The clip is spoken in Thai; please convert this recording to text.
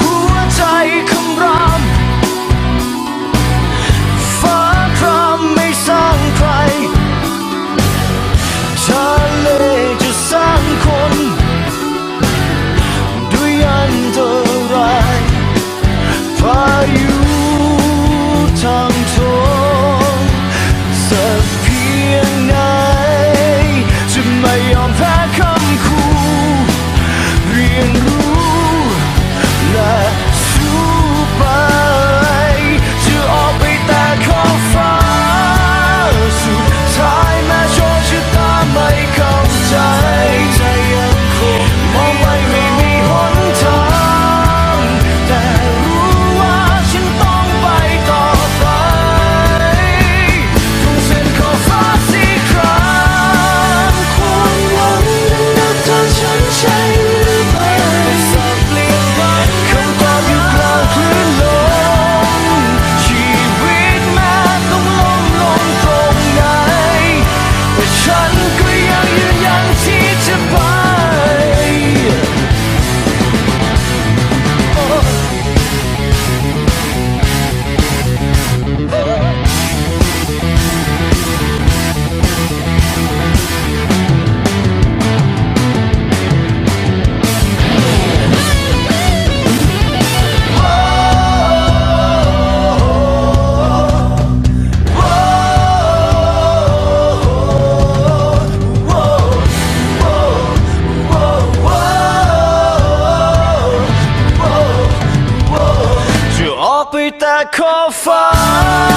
หัวใจคำรามฟ้าครามไม่สร้างใครทะเลจะสร้างคน ด้วยอันตรายพายุทาง with that cold fire